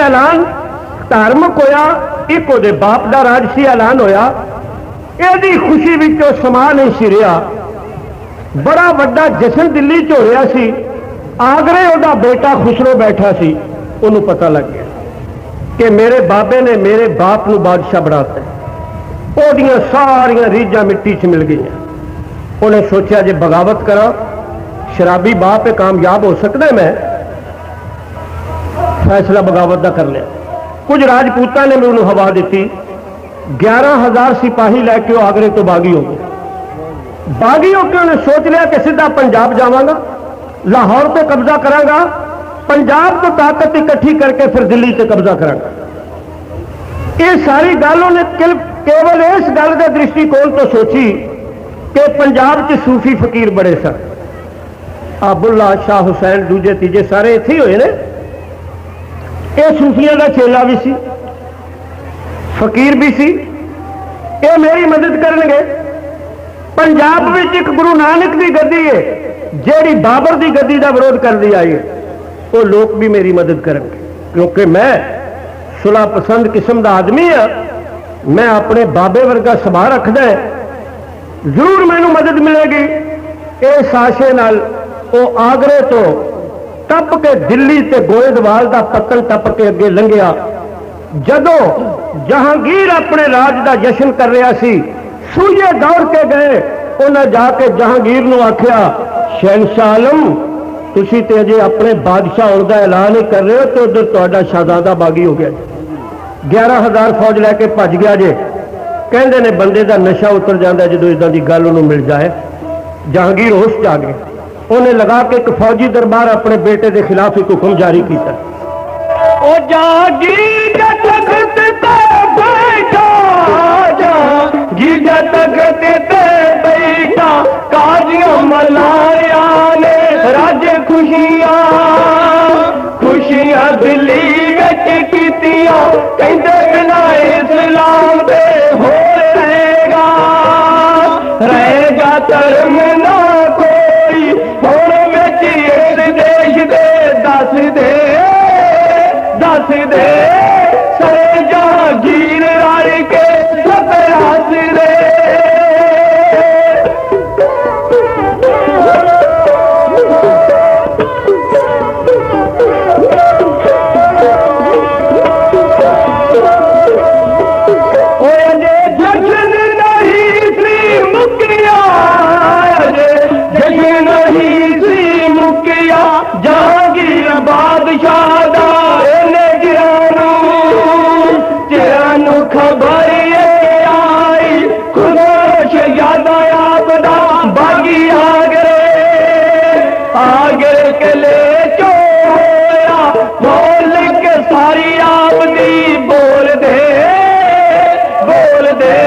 ਐਲਾਨ ਧਾਰਮਿਕ ਹੋਇਆ ਇੱਕ ਉਹਦੇ ਬਾਪ ਦਾ ਰਾਜ ਸੀ ਐਲਾਨ ਹੋਇਆ। ਇਹਦੀ ਖੁਸ਼ੀ ਵਿੱਚ ਉਹ ਸਮਾ ਨਹੀਂ ਸੀ ਰਿਹਾ। ਬੜਾ ਵੱਡਾ ਜਸ਼ਨ ਦਿੱਲੀ 'ਚ ਹੋ ਰਿਹਾ ਸੀ। ਆਗਰੇ ਉਹਦਾ ਬੇਟਾ ਖੁਸਰੋ ਬੈਠਾ ਸੀ। ਉਹਨੂੰ ਪਤਾ ਲੱਗ ਗਿਆ ਕਿ ਮੇਰੇ ਬਾਬੇ ਨੇ ਮੇਰੇ ਬਾਪ ਨੂੰ ਬਾਦਸ਼ਾਹ ਬਣਾਤਾ ਉਹਦੀਆਂ ਸਾਰੀਆਂ ਰੀਝਾਂ ਮਿੱਟੀ 'ਚ ਮਿਲ ਗਈਆਂ। ਉਹਨੇ ਸੋਚਿਆ, ਜੇ ਬਗਾਵਤ ਕਰਾਂ, ਸ਼ਰਾਬੀ ਬਾਪ ਇਹ ਕਾਮਯਾਬ ਹੋ ਸਕਦਾ ਮੈਂ? ਫੈਸਲਾ ਬਗਾਵਤ ਦਾ ਕਰ ਲਿਆ। ਕੁਝ ਰਾਜਪੂਤਾਂ ਨੇ ਮੈਨੂੰ ਹਵਾ ਦਿੱਤੀ 11000 ਸਿਪਾਹੀ ਲੈ ਕੇ ਉਹ ਆਗਰੇ ਤੋਂ ਬਾਗੀ ਹੋ ਗਏ। ਬਾਗੀ ਹੋ ਕੇ ਉਹਨੇ ਸੋਚ ਲਿਆ ਕਿ ਸਿੱਧਾ ਪੰਜਾਬ ਜਾਵਾਂਗਾ, ਲਾਹੌਰ ਤੇ ਕਬਜ਼ਾ ਕਰਾਂਗਾ, ਪੰਜਾਬ ਤੋਂ ਤਾਕਤ ਇਕੱਠੀ ਕਰਕੇ ਫਿਰ ਦਿੱਲੀ ਤੇ ਕਬਜ਼ਾ ਕਰਾਂਗਾ। ਇਹ ਸਾਰੀ ਗੱਲ ਉਹਨੇ ਕੇਵਲ ਇਸ ਗੱਲ ਦੇ ਦ੍ਰਿਸ਼ਟੀਕੋਣ ਤੋਂ ਸੋਚੀ ਕਿ ਪੰਜਾਬ 'ਚ ਸੂਫੀ ਫਕੀਰ ਬੜੇ ਸਨ। ਅਬੁੱਲਾ ਸ਼ਾਹ ਹੁਸੈਨ, ਦੂਜੇ, ਤੀਜੇ ਸਾਰੇ ਇੱਥੇ ਹੀ ਹੋਏ ਨੇ। ਇਹ ਸੂਫੀਆਂ ਦਾ ਚੇਲਾ ਵੀ ਸੀ, ਫਕੀਰ ਵੀ ਸੀ, ਇਹ ਮੇਰੀ ਮਦਦ ਕਰਨਗੇ। ਪੰਜਾਬ ਵਿੱਚ ਇੱਕ ਗੁਰੂ ਨਾਨਕ ਦੀ ਗੱਦੀ ਹੈ ਜਿਹੜੀ ਬਾਬਰ ਦੀ ਗੱਦੀ ਦਾ ਵਿਰੋਧ ਕਰਦੀ ਆਈ ਹੈ ਉਹ ਲੋਕ ਵੀ ਮੇਰੀ ਮਦਦ ਕਰਨਗੇ, ਕਿਉਂਕਿ ਮੈਂ ਸੁਲਾ ਪਸੰਦ ਕਿਸਮ ਦਾ ਆਦਮੀ ਆ, ਮੈਂ ਆਪਣੇ ਬਾਬੇ ਵਰਗਾ ਸਭਾ ਰੱਖਦਾ ਜ਼ਰੂਰ ਮੈਨੂੰ ਮਦਦ ਮਿਲੇਗੀ। ਇਹ ਆਸ਼ੇ ਨਾਲ ਉਹ ਆਗਰੇ ਤੋਂ ਟੱਪ ਕੇ ਦਿੱਲੀ ਤੇ ਗੋਇੰਦਵਾਲ ਦਾ ਪੱਤਨ ਟੱਪ ਕੇ ਅੱਗੇ ਲੰਘਿਆ। ਜਦੋਂ ਜਹਾਂਗੀਰ ਆਪਣੇ ਰਾਜ ਦਾ ਜਸ਼ਨ ਕਰ ਰਿਹਾ ਸੀ, ਸੂਏ ਦੌੜ ਕੇ ਗਏ। ਉਹਨਾਂ ਜਾ ਕੇ ਜਹਾਂਗੀਰ ਨੂੰ ਆਖਿਆ ਸ਼ਹਿਨਸ਼ਾਹ ਆਲਮ, ਤੁਸੀਂ ਤੇ ਅਜੇ ਆਪਣੇ ਬਾਦਸ਼ਾਹ ਹੋਣ ਦਾ ਐਲਾਨ ਹੀ ਕਰ ਰਹੇ ਹੋ ਤੇ ਉਧਰ ਤੁਹਾਡਾ ਸ਼ਹਜ਼ਾਦਾ ਬਾਗੀ ਹੋ ਗਿਆ 11000 ਫੌਜ ਲੈ ਕੇ ਭੱਜ ਗਿਆ ਜੇ। ਕਹਿੰਦੇ ਨੇ ਬੰਦੇ ਦਾ ਨਸ਼ਾ ਉਤਰ ਜਾਂਦਾ ਜਦੋਂ ਇਦਾਂ ਦੀ ਗੱਲ ਉਹਨੂੰ ਮਿਲ ਜਾਏ। ਜਹਾਂਗੀਰ ਹੋਸ਼ 'ਚ ਆ ਗਿਆ ਉਹਨੇ ਲਗਾ ਕੇ ਇੱਕ ਫੌਜੀ ਦਰਬਾਰ ਆਪਣੇ ਬੇਟੇ ਦੇ ਖਿਲਾਫ ਇੱਕ ਹੁਕਮ ਜਾਰੀ ਕੀਤਾ। ਉਹ ਜਾਗੀ ਤਖਤ ਤੇ ਬੈਠਾ ਜਾਗੀ ਤਖਤ ਤੇ ਬੈਠਾ, ਕਾਜ਼ੀਆਂ ਮਲਾਇਆ ਨੇ ਰਾਜ ਖੁਸ਼ੀਆਂ। ਖੁਸ਼ੀਆਂ ਦਿੱਲੀ ਵਿੱਚ ਕੀਤੀਆਂ, ਕਹਿੰਦੇ ਬਿਨਾ ਇਸਲਾਮ ਦੇ ਹੋ ਰਹੇਗਾ। ਜਹਾਂਗੀਰ ਬਾਦਸ਼ਾਹ ਦਾ ਇਹਨੇ ਗਿਰਾਂ ਨੂੰ ਤੇਰਾ ਨੂੰ ਖਬਰ ਇਹ ਆਈ। ਖੁਦੋਸ਼ ਯਾਦਾ ਆਪ ਬਾਗੀ ਆ ਗਏ ਆ ਗਏ ਕਲੇ ਚੋ ਹੋਇਆ। ਬੋਲ ਕੇ ਸਾਰੀ ਆਪ ਦੀ ਬੋਲ ਦੇ। ਬੋਲ ਦੇ।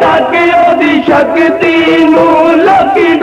ਤੱਕ ਉਹਦੀ ਸ਼ਕਤੀ ਨੂੰ ਲੱਗੀ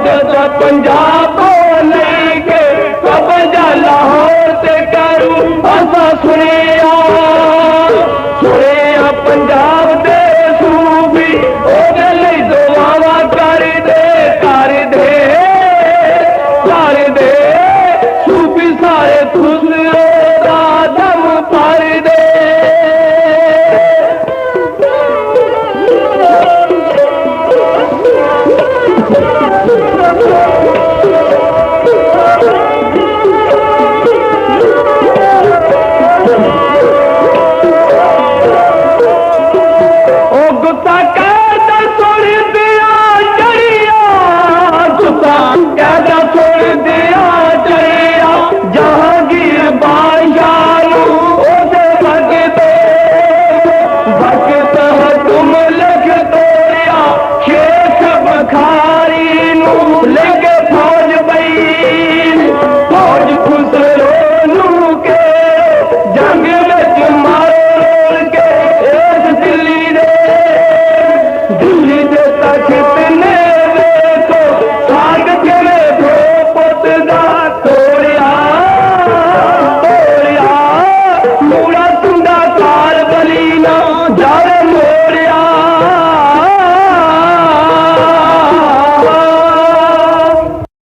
ਮਦਦ Glória!